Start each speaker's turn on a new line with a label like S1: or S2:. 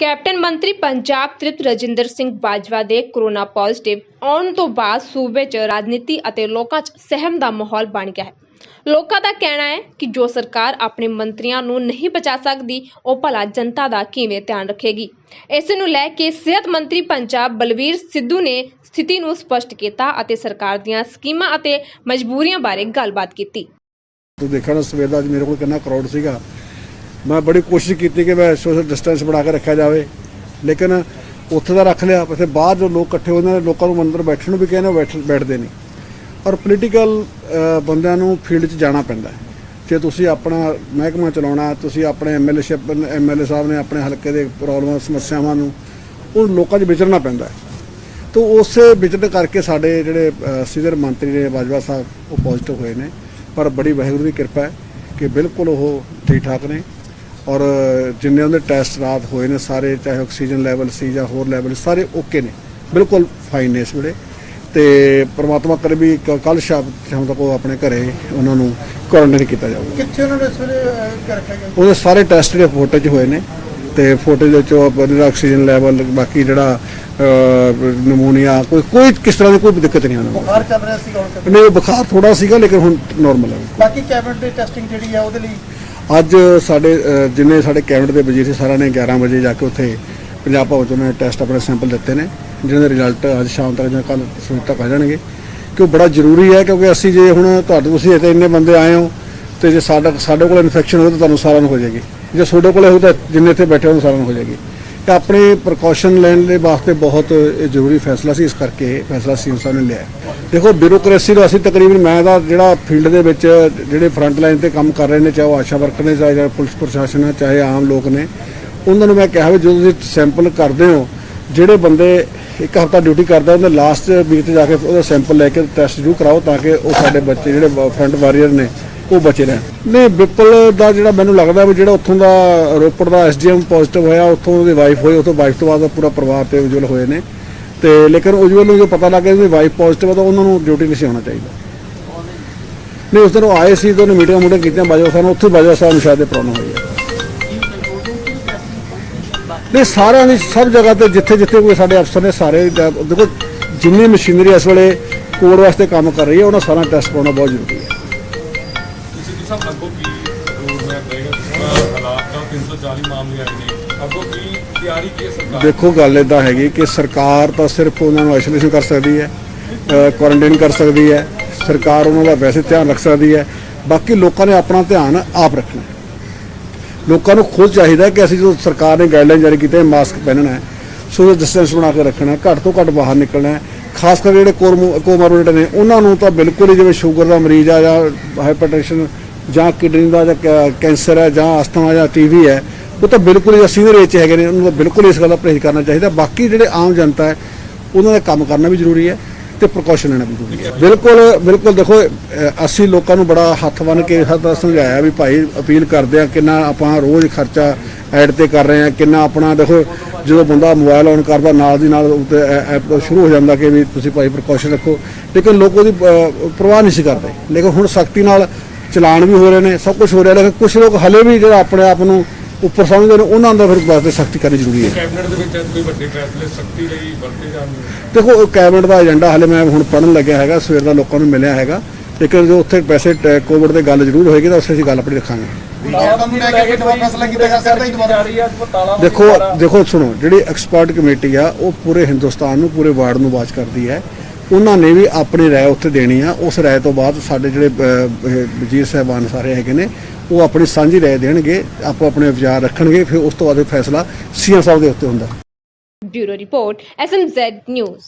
S1: Captain ਮੰਤਰੀ ਪੰਜਾਬ ਤ੍ਰਿਪਤ ਰਜਿੰਦਰ ਸਿੰਘ ਬਾਜਵਾ ਦੇ corona positive ਆਉਣ ਤੋਂ ਬਾਅਦ ਸੂਬੇ 'ਚ ਰਾਜਨੀਤੀ ਅਤੇ ਲੋਕਾਂ 'ਚ ਸਹਿਮ ਦਾ ਮਾਹੌਲ ਬਣ ਗਿਆ ਹੈ। ਲੋਕਾਂ ਦਾ ਕਹਿਣਾ ਹੈ ਕਿ ਜੋ ਸਰਕਾਰ ਆਪਣੇ ਮੰਤਰੀਆਂ ਨੂੰ ਨਹੀਂ ਬਚਾ ਸਕਦੀ, ਉਹ ਭਲਾ ਜਨਤਾ ਦਾ ਕਿਵੇਂ ਧਿਆਨ ਰੱਖੇਗੀ? ਇਸ ਨੂੰ ਲੈ ਕੇ ਸਿਹਤ ਮੰਤਰੀ ਪੰਜਾਬ ਬਲਵੀਰ ਸਿੱਧੂ ਨੇ ਸਥਿਤੀ ਨੂੰ ਸਪਸ਼ਟ ਕੀਤਾ ਅਤੇ ਸਰਕਾਰ ਦੀਆਂ ਸਕੀਮਾਂ ਅਤੇ ਮਜਬੂਰੀਆਂ ਬਾਰੇ ਗੱਲਬਾਤ ਕੀਤੀ।
S2: ਤੂੰ ਸਵੇਰ ਦਾ ਅੱਜ ਮੇਰੇ ਕੋਲ ਕਿੰਨਾ ਕਰਾਊਡ ਸੀਗਾ। ਮੈਂ ਬੜੀ ਕੋਸ਼ਿਸ਼ ਕੀਤੀ ਕਿ ਮੈਂ ਸੋਸ਼ਲ ਡਿਸਟੈਂਸ ਬਣਾ ਕੇ ਰੱਖਿਆ ਜਾਵੇ। ਲੇਕਿਨ ਉੱਥੇ ਦਾ ਰੱਖ ਲਿਆ ਫਿਰ ਬਾਹਰ ਜੋ ਲੋਕ ਇਕੱਠੇ ਹੁੰਦੇ ਨੇ, ਲੋਕਾਂ ਨੂੰ ਅੰਦਰ ਬੈਠਣ ਨੂੰ ਵੀ ਕਹਿੰਦੇ ਬੈਠ, ਬੈਠਦੇ ਨਹੀਂ। ਔਰ ਪੋਲੀਟੀਕਲ ਬੰਦਿਆਂ ਨੂੰ ਫੀਲਡ 'ਚ ਜਾਣਾ ਪੈਂਦਾ ਜੇ ਤੁਸੀਂ ਆਪਣਾ ਮਹਿਕਮਾ ਚਲਾਉਣਾ, ਤੁਸੀਂ ਆਪਣੇ ਐਮਐਲਏ ਸ਼ਿਪ ਐਮਐਲਏ ਸਾਹਿਬ ਨੇ ਆਪਣੇ ਹਲਕੇ ਦੇ ਪ੍ਰੋਬਲਮਾਂ, ਸਮੱਸਿਆਵਾਂ ਨੂੰ, ਉਹ ਲੋਕਾਂ 'ਚ ਵਿਚਰਨਾ ਪੈਂਦਾ ਹੈ। ਤੋ ਉਸੇ ਵਿਚਰਨ ਕਰਕੇ ਸਾਡੇ ਜਿਹੜੇ ਸੀਨੀਅਰ ਮੰਤਰੀ ਨੇ ਬਾਜਵਾ ਸਾਹਿਬ, ਉਹ ਪੋਜ਼ਿਟਿਵ ਹੋਏ ਨੇ। ਪਰ ਬੜੀ ਵਾਹਿਗੁਰੂ ਦੀ ਕਿਰਪਾ ਹੈ ਕਿ ਬਿਲਕੁਲ ਉਹ ਠੀਕ ਠਾਕ ਨੇ। ਔਰ ਜਿੰਨੇ ਉਹਦੇ ਟੈਸਟ ਰਾਤ ਹੋਏ ਨੇ ਸਾਰੇ ਚਾਹੇ ਆਕਸੀਜਨ ਲੈਵਲ ਸੀ ਜਾਂ ਹੋਰ ਲੈਵਲ ਸਾਰੇ ਓਕੇ ਨੇ। ਬਿਲਕੁਲ ਫਾਈਨ ਨੇ ਇਸ ਵੇਲੇ। ਤੇ ਪ੍ਰਮਾਤਮਾ ਕਰੇ ਵੀ ਕੱਲ ਸ਼ਾਮ ਸ਼ਾਮ ਤੱਕ ਉਹ ਆਪਣੇ ਘਰੇ ਉਹਨਾਂ ਨੂੰ ਕੁਆਰੰਟਾਈਨ ਕੀਤਾ ਜਾਊਗਾ।
S3: ਕਿੱਥੇ ਉਹਨਾਂ ਨੇ ਇਸ ਵੇਲੇ ਅਹ, ਕਰ ਰੱਖਿਆ ਗਿਆ?
S2: ਉਹਦੇ ਸਾਰੇ ਟੈਸਟ ਜਿਹੜੇ ਫੋਟੋ 'ਚ ਹੋਏ ਨੇ ਤੇ ਫੋਟੋ ਦੇ ਵਿੱਚੋਂ ਉਹਦਾ ਆਕਸੀਜਨ ਲੈਵਲ ਬਾਕੀ ਜਿਹੜਾ ਨਮੂਨੀਆ ਕੋਈ ਕੋਈ ਕਿਸ ਤਰ੍ਹਾਂ ਦੀ ਕੋਈ ਦਿੱਕਤ ਨਹੀਂ ਆਉਣੀ
S3: ਬੁਖਾਰ ਚੱਲ ਰਿਹਾ ਸੀ ਤੱਕ
S2: ਨਹੀਂ ਬੁਖਾਰ ਥੋੜਾ ਸੀਗਾ ਲੇਕਿਨ ਹੁਣ ਨਾਰਮਲ ਹੈ।
S3: ਬਾਕੀ ਕੈਬਨਿਟ ਦੀ ਟੈਸਟਿੰਗ ਜਿਹੜੀ ਆ ਉਹਦੇ ਲਈ
S2: ਅੱਜ ਸਾਡੇ ਜਿੰਨੇ ਸਾਡੇ ਕੈਬਨਿਟ ਦੇ ਵਜ਼ੀਰ ਸੀ, ਸਾਰਿਆਂ ਨੇ 11 ਵਜੇ ਜਾ ਕੇ ਉੱਥੇ ਪੰਜਾਬ ਭਵਨ ਤੋਂ ਨੇ ਟੈਸਟ ਆਪਣੇ ਸੈਂਪਲ ਦਿੱਤੇ ਨੇ, ਜਿਹਨਾਂ ਦੇ ਰਿਜ਼ਲਟ ਅੱਜ ਸ਼ਾਮ ਤੱਕ ਜਾਂ ਕੱਲ ਸਵੇਰ ਤੱਕ ਆ ਜਾਣਗੇ। ਕਿ ਉਹ ਬੜਾ ਜ਼ਰੂਰੀ ਹੈ, ਕਿਉਂਕਿ ਅਸੀਂ ਜੇ ਹੁਣ ਤੁਹਾਡੇ ਤੁਸੀਂ ਇੱਥੇ ਇੰਨੇ ਬੰਦੇ ਆਏ ਹੋ, ਤੇ ਜੇ ਸਾਡਾ, ਸਾਡੇ ਕੋਲ ਇਨਫੈਕਸ਼ਨ ਹੋਵੇ ਤਾਂ ਤੁਹਾਨੂੰ ਸਾਰਿਆਂ ਨੂੰ ਹੋ ਜਾਏਗੀ। ਜੇ ਤੁਹਾਡੇ ਕੋਲ ਹੋਊ ਤਾਂ ਜਿੰਨੇ ਇੱਥੇ ਬੈਠੇ ਹੋ ਸਾਰਿਆਂ ਨੂੰ ਹੋ ਜਾਏਗੀ। ਤੇ ਆਪਣੇ ਪ੍ਰੀਕਾਸ਼ਨ ਲੈਣ ਦੇ ਵਾਸਤੇ ਬਹੁਤ ਇਹ ਜ਼ਰੂਰੀ ਫੈਸਲਾ ਸੀ, ਇਸ ਕਰਕੇ ਇਹ ਫੈਸਲਾ ਸੀਐਮ ਸਾਹਿਬ ਨੇ ਲਿਆ। ਦੇਖੋ ਬਿਊਰੋਕ੍ਰੇਸੀ ਨੂੰ ਅਸੀਂ ਤਕਰੀਬਨ ਮੈਂ ਦਾ ਜਿਹੜਾ ਫੀਲਡ ਦੇ ਵਿੱਚ ਜਿਹੜੇ ਫਰੰਟ ਲਾਈਨ ਤੇ ਕੰਮ ਕਰ ਰਹੇ ਨੇ, ਚਾਹੇ ਉਹ ਆਸ਼ਾ ਵਰਕਰ ਨੇ, ਚਾਹੇ ਪੁਲਿਸ ਪ੍ਰਸ਼ਾਸਨ ਹੈ, ਚਾਹੇ ਆਮ ਲੋਕ ਨੇ, ਉਹਨਾਂ ਨੂੰ ਮੈਂ ਕਿਹਾ ਵੀ ਜਦੋਂ ਤੁਸੀਂ ਸੈਂਪਲ ਕਰਦੇ ਹੋ, ਜਿਹੜੇ ਬੰਦੇ ਇੱਕ ਹਫਤਾ ਡਿਊਟੀ ਕਰਦਾ, ਉਹਦੇ ਲਾਸਟ ਵੀਕ ਤੇ ਜਾ ਕੇ ਉਹਦਾ ਸੈਂਪਲ ਲੈ ਕੇ ਟੈਸਟ ਜ਼ਰੂਰ ਕਰਾਓ ਤਾਂ ਕਿ ਉਹ ਸਾਡੇ ਬੱਚੇ ਜਿਹੜੇ ਫਰੰਟ ਵਾਰੀਅਰ ਨੇ ਉਹ ਬਚੇ ਰਹਿਣ ਨਹੀਂ ਵਿਪਲ ਦਾ ਜਿਹੜਾ ਮੈਨੂੰ ਲੱਗਦਾ ਵੀ ਜਿਹੜਾ ਉੱਥੋਂ ਦਾ ਰੋਪੜ ਦਾ ਐਸਡੀਐਮ ਪੋਜ਼ਿਟਿਵ ਹੋਇਆ, ਉੱਥੋਂ ਉਹਦੀ ਵਾਈਫ ਹੋਈ ਉੱਥੋਂ ਵਾਈਫ ਤੋਂ ਬਾਅਦ ਪੂਰਾ ਪਰਿਵਾਰ ਤੇ ਉਜਵਲ ਹੋਏ ਨੇ। ਤੇ ਲੇਕਿਨ ਉਜਵਲ ਨੂੰ ਜੋ ਪਤਾ ਲੱਗ ਗਿਆ ਵੀ ਵਾਈਫ ਪੋਜ਼ਿਟਿਵ ਆ, ਤਾਂ ਉਹਨਾਂ ਨੂੰ ਡਿਊਟੀ ਨਹੀਂ ਸੀ ਆਉਣਾ ਚਾਹੀਦਾ। ਨਹੀਂ, ਉਸ ਦਿਨ ਉਹ ਆਏ ਸੀ ਤਾਂ ਉਹਨੇ ਮੀਟਿੰਗ ਮੂਟਿੰਗ ਕੀਤੀਆਂ, ਬਾਜਵਾ ਸਾਹਿਬ ਨੂੰ, ਉੱਥੇ ਬਾਜਵਾ ਸਾਹਿਬ ਨੂੰ ਸ਼ਾਇਦ ਇਹ ਪ੍ਰੋਬਲਮ ਹੋਈ ਹੈ। ਨਹੀਂ, ਸਾਰਿਆਂ ਦੀ ਸਭ ਜਗ੍ਹਾ ਤੇ ਜਿੱਥੇ ਜਿੱਥੇ ਕੋਈ ਸਾਡੇ ਅਫਸਰ ਨੇ, ਸਾਰੇ ਦੇਖੋ, ਜਿੰਨੀ ਮਸ਼ੀਨਰੀ ਇਸ ਵੇਲੇ ਕੋਡ ਵਾਸਤੇ ਕੰਮ ਕਰ ਰਹੀ ਹੈ, ਉਹਨਾਂ ਸਾਰਾ ਟੈਸਟ ਪਾਉਣਾ ਬਹੁਤ ਜ਼ਰੂਰੀ ਹੈ।
S4: ਤੁਸੀਂ ਜੀ ਸਭ ਅੱਗੋਂ ਹਾਲਾਤ ਦਾ 340 ਮਾਮਲੇ ਆਏ ਨੇ। ਅੱਗੋਂ ਕੀ ਤਿਆਰੀ ਕੀ ਹੈ ਸਰਕਾਰ?
S2: ਦੇਖੋ, ਗੱਲ ਇਦਾਂ ਹੈਗੀ ਕਿ ਸਰਕਾਰ ਤਾਂ ਸਿਰਫ ਉਹਨਾਂ ਨੂੰ ਆਈਸੋਲੇਸ਼ਨ ਕਰ ਸਕਦੀ ਹੈ ਕੁਆਰੰਟਾਈਨ ਕਰ ਸਕਦੀ ਹੈ। ਸਰਕਾਰ ਉਹਨਾਂ ਦਾ ਵੈਸੇ ਧਿਆਨ ਰੱਖ ਸਕਦੀ ਹੈ। ਬਾਕੀ ਲੋਕਾਂ ਨੇ ਆਪਣਾ ਧਿਆਨ ਆਪ ਰੱਖਣਾ ਲੋਕਾਂ ਨੂੰ ਖੁਦ ਚਾਹੀਦਾ ਕਿ ਅਸੀਂ ਜੋ ਸਰਕਾਰ ਨੇ ਗਾਈਡਲਾਈਨ ਜਾਰੀ ਕੀਤੇ ਮਾਸਕ ਪਹਿਨਣਾ ਹੈ। ਸੋਸ਼ਲ ਡਿਸਟੈਂਸ ਬਣਾ ਕੇ ਰੱਖਣਾ ਘੱਟ ਤੋਂ ਘੱਟ ਬਾਹਰ ਨਿਕਲਣਾ ਹੈ। ਖਾਸ ਕਰ ਜਿਹੜੇ ਕੋਮੋਰਬਿਡ ਨੇ, ਉਹਨਾਂ ਨੂੰ ਤਾਂ ਬਿਲਕੁਲ ਹੀ ਜਿਵੇਂ ਸ਼ੂਗਰ ਦਾ ਮਰੀਜ਼ ਆ ਜਾਂ ਹਾਈਪਰਟੈਂਸ਼ਨ ਜਾਂ ਕਿਡਨੀ ਦਾ ਜਾਂ ਕੈਂਸਰ ਹੈ ਜਾਂ ਅਸਥਮਾ ਜਾਂ ਟੀਵੀ ਹੈ, ਉਹ ਤਾਂ ਬਿਲਕੁਲ ਹੀ ਸੀਨੀਅਰ ਏਜ 'ਚ ਹੈਗੇ ਨੇ, ਉਹਨਾਂ ਨੂੰ ਤਾਂ ਬਿਲਕੁਲ ਇਸ ਗੱਲ ਦਾ ਪਰਹੇਜ਼ ਕਰਨਾ ਚਾਹੀਦਾ। ਬਾਕੀ ਜਿਹੜੇ ਆਮ ਜਨਤਾ ਹੈ, ਉਹਨਾਂ ਦਾ ਕੰਮ ਕਰਨਾ ਵੀ ਜ਼ਰੂਰੀ ਹੈ ਤੇ ਪ੍ਰੀਕਾਸ਼ਨ ਲੈਣਾ ਵੀ ਜ਼ਰੂਰੀ ਹੈ। ਬਿਲਕੁਲ ਬਿਲਕੁਲ ਦੇਖੋ ਅਸੀਂ ਲੋਕਾਂ ਨੂੰ ਬੜਾ ਹੱਥ ਬੰਨ ਕੇ ਹੱਥ ਸਮਝਾਇਆ ਵੀ ਭਾਈ ਅਪੀਲ ਕਰਦੇ ਆ ਕਿੰਨਾ ਆਪਾਂ ਰੋਜ਼ ਖਰਚਾ ਐਡ ਤੇ ਕਰ ਰਹੇ ਆ ਕਿੰਨਾ ਆਪਣਾ ਦੇਖੋ, ਜਦੋਂ ਬੰਦਾ ਮੋਬਾਈਲ ਔਨ ਕਰਦਾ, ਨਾਲ ਦੀ ਨਾਲ ਉੱਤੇ ਐਪ ਸ਼ੁਰੂ ਹੋ ਜਾਂਦਾ ਕਿ ਵੀ ਤੁਸੀਂ ਭਾਈ ਪ੍ਰੀਕਾਸ਼ਨ ਰੱਖੋ। ਲੇਕਿਨ ਲੋਕ ਉਹਦੀ ਪਰਵਾਹ ਨਹੀਂ ਸੀ ਕਰਦੇ। ਲੇਕਿਨ ਹੁਣ ਸਖਤੀ ਨਾਲ ਚਲਾਨ ਵੀ ਹੋ ਰਹੇ ਨੇ ਸਭ ਕੁਝ ਹੋ ਰਿਹਾ ਲੇਕਿਨ ਕੁਝ ਲੋਕ ਹਲੇ ਵੀ ਜਿਹੜਾ ਆਪਣੇ ਆਪ ਨੂੰ ਉੱਪਰ ਸਮਝਦੇ ਨੇ ਉਹਨਾਂ ਦਾ ਫਿਰ ਵਾਸਤੇ ਸਖਤੀ ਕਰਨੀ ਜ਼ਰੂਰੀ ਹੈ।
S4: ਕੈਬਨਿਟ ਦੇ ਵਿੱਚ ਅੱਜ ਕੋਈ ਵੱਡੇ ਫੈਸਲੇ ਸਖਤੀ ਲਈ ਵਰਤੇ ਜਾਣਗੇ
S2: ਦੇਖੋ ਕੈਬਨਿਟ ਦਾ ਏਜੰਡਾ ਹਲੇ ਮੈਂ ਹੁਣ ਪੜਨ ਲੱਗਿਆ ਹੈਗਾ ਸਵੇਰ ਦਾ ਲੋਕਾਂ ਨੂੰ ਮਿਲਿਆ ਹੈਗਾ ਲੇਕਿਨ ਜੋ ਉੱਥੇ ਪੈਸੇ ਕੋਵਿਡ ਦੇ ਗੱਲ ਜ਼ਰੂਰ ਹੋਏਗੀ ਤਾਂ ਉੱਥੇ ਅਸੀਂ ਗੱਲ ਆਪਣੀ ਰੱਖਾਂਗੇ। ਦੇਖੋ ਦੇਖੋ ਸੁਣੋ ਜਿਹੜੀ ਐਕਸਪਰਟ ਕਮੇਟੀ ਆ ਉਹ ਪੂਰੇ ਹਿੰਦੁਸਤਾਨ ਨੂੰ ਪੂਰੇ ਵਾਰਡ ਨੂੰ ਵਾਚ ਕਰਦੀ ਹੈ। ਉਹਨਾਂ ਨੇ ਵੀ ਆਪਣੀ رائے ਉੱਥੇ ਦੇਣੀ ਆ ਉਸ رائے ਤੋਂ ਬਾਅਦ ਸਾਡੇ ਜਿਹੜੇ ਅਹ, ਇਹ ਵਜ਼ੀਰ ਸਾਹਿਬਾਨ ਸਾਰੇ ਹੈਗੇ ਨੇ ਉਹ ਆਪਣੀ ਸਾਂਝੀ رائے ਦੇਣਗੇ ਆਪੋ ਆਪਣੇ ਵਿਚਾਰ ਰੱਖਣਗੇ ਫਿਰ ਉਸ ਤੋਂ ਬਾਅਦ ਇਹ ਫੈਸਲਾ ਸੀਐਮ ਸਾਹਿਬ ਦੇ ਉੱਤੇ ਹੁੰਦਾ
S1: ਬਿਊਰੋ ਰਿਪੋਰਟ ਐਸਐਮਜ਼ੈਡ ਨਿਊਜ਼